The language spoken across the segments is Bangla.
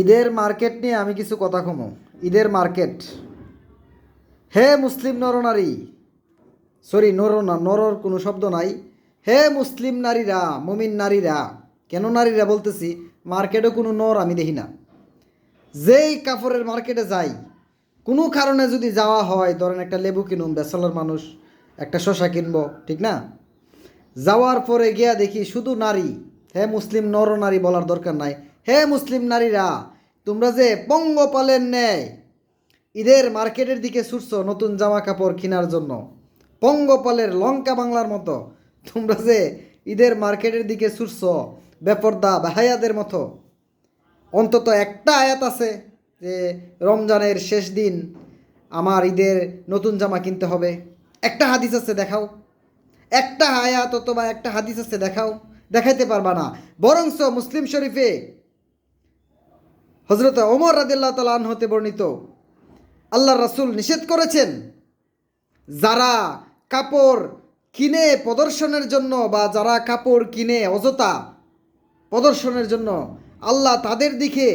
ঈদের মার্কেট নিয়ে আমি কিছু কথা কমো। ঈদের মার্কেট। হে মুসলিম নরনারী সরি নর নরর কোনো শব্দ নাই। হে মুসলিম নারীরা, মুমিন নারীরা, কেন নারীরা বলতেছি, মার্কেটে কোনো নর আমি দেখি না। যেই কাপড়ের মার্কেটে যাই, কোনো কারণে যদি যাওয়া হয়, ধরেন একটা লেবু কিনুম বেসালার মানুষ, একটা শশা কিনবো, ঠিক না? যাওয়ার পরে গিয়া দেখি শুধু নারী, হে মুসলিম নর নারী বলার দরকার নাই। হে মুসলিম নারীরা, তোমরা যে পঙ্গপালের ন্যায় ঈদের মার্কেটের দিকে ছুটছ নতুন জামা কাপড় কেনার জন্য, পঙ্গপালের লঙ্কা বাংলার মতো, তোমরা যে ঈদের মার্কেটের দিকে ছুটছ বেপর্দা বাহায়াদের মতো। অন্তত একটা আয়াত আছে যে রমজানের শেষ দিন আমার ঈদের নতুন জামা কিনতে হবে। একটা হাদিস আছে দেখাও। একটা আয়াত অথবা একটা হাদিস আছে দেখাও। দেখাইতে পারবা না। বরংস মুসলিম শরীফে হজরত ওমর রাদিল্লাহ তালা হতে বর্ণিত আল্লাহ রাসূল নিষেধ করেছেন যারা কাপড় কিনে প্রদর্শনের জন্য বা যারা কাপড় কিনে অযথা প্রদর্শনের জন্য আল্লাহ তাদের দিকে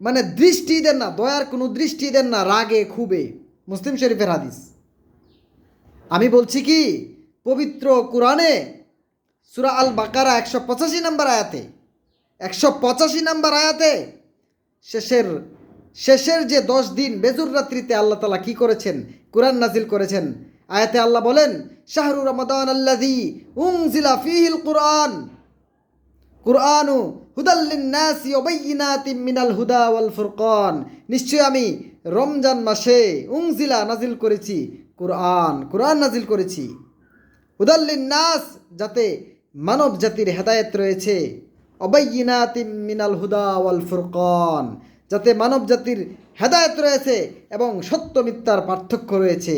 মানে দৃষ্টি দেন না, দয়ার কোনো দৃষ্টি দেন না রাগে খুবে মুসলিম শরীফের হাদিস। আমি বলছি কি, পবিত্র কোরআনে সুরা আল বাকারা একশো পঁচাশি নাম্বার আয়াতে, একশো পঁচাশি নাম্বার আয়াতে শেষের শেষের যে দশ দিন বেজুর রাত্রিতে আল্লাহ তালা কি করেছেন? কোরআন নাজিল করেছেন। আয়াতে আল্লাহ বলেন, শাহরু রমাদান আল্লাদি উংজিলা ফিহিল কোরআন। কুরআনু হুদাল্লিন নাসি ওবাইয়িনাতিম মিনাল হুদা ওয়াল ফুরকান। নিশ্চয় আমি রমজান মাসে উংজিলা নাজিল করেছি, কুরআন কুরআন নাজিল করেছি। হুদাল্লিন নাস যাতে মানব জাতির হেদায়েত রয়েছে। অবাইয়িনাতিম মিনাল হুদা ওয়াল ফুরকন, যাতে মানব জাতির হেদায়েত রয়েছে এবং সত্য মিথ্যার পার্থক্য রয়েছে।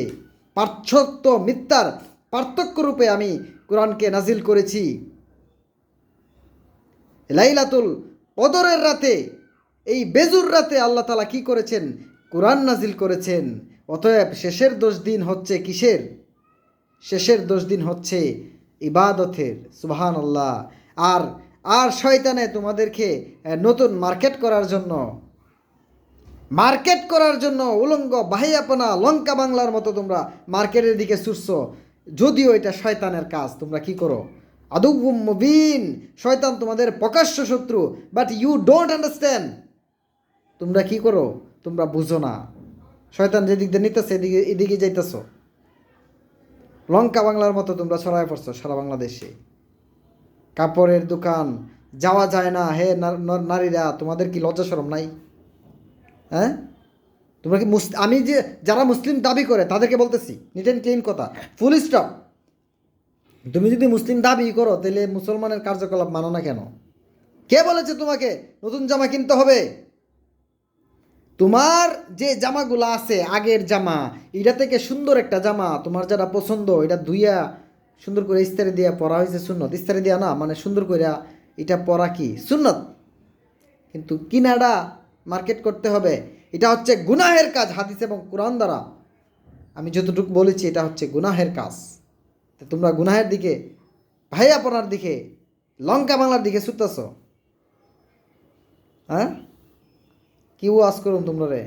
পার্থক্য মিথ্যার পার্থক্য রূপে আমি কোরআনকে নাজিল করেছি। লাইলাতুল কদরের রাতে, এই বেজুর রাতে আল্লাহ তালা কি করেছেন? কোরআন নাজিল করেছেন। অতএব শেষের দশ দিন হচ্ছে কিসের? শেষের দশ দিন হচ্ছে ইবাদতের সুবাহান আল্লাহ আর আর শয়তানে তোমাদেরকে নতুন মার্কেট করার জন্য। মার্কেট করার জন্য উলঙ্গ, বাহিয়াপনা, লঙ্কা বাংলার মতো তোমরা মার্কেটের দিকে ছুটছ। যদিও এটা শয়তানের কাজ, তোমরা কি করো? আদুম মুবিন, শয়তান তোমাদের প্রকাশ্য শত্রু বাট ইউ ডোন্ট আন্ডারস্ট্যান্ড তোমরা কি করো? তোমরা বুঝো না। শয়তান যেদিক দিয়ে নিতেছে, এদিকে এদিকে যাইতেছ। লঙ্কা বাংলার মতো তোমরা ছড়ায় পড়ছো সারা বাংলাদেশে। কাপড়ের দোকান। যাওয়া যায় না। হে নারীরা, তোমাদের কি লজ্জা শরম নাই? হ্যাঁ? তোমরা কি মুস আমি যে যারা মুসলিম দাবি করে, তাদেরকে বলতেছি নিট অ্যান্ড ক্লিন কথা। ফুল স্টপ তুমি যদি মুসলিম দাবি করো, তাহলে মুসলমানের কার্যকলাপ মানো না কেন? কে বলেছে তোমাকে? নতুন জামা কিনতে হবে। তোমার যে জামাগুলো আছে, আগের জামা, এটা থেকে সুন্দর একটা জামা, তোমার যারা পছন্দ, এটা ধুইয়া সুন্দর করে ইস্তারি দিয়া পরা হয়েছে সুন্নত। ইস্তারি দিয়া না মানে সুন্দর করে এটা পরা কি? সুন্নত। কিন্তু কিনাডা মার্কেট করতে হবে, এটা হচ্ছে গুনাহের কাজ হাদিস এবং কোরআন দ্বারা। আমি যতটুকু বলেছি, এটা হচ্ছে গুনাহের কাজ। তো তোমরা গুনাহের দিকে ভাইয়াপনার দিকে, লঙ্কা বাংলার দিকে ছুটতেছ? হ্যাঁ? কি ওয়াজ করুন তোমরা রে?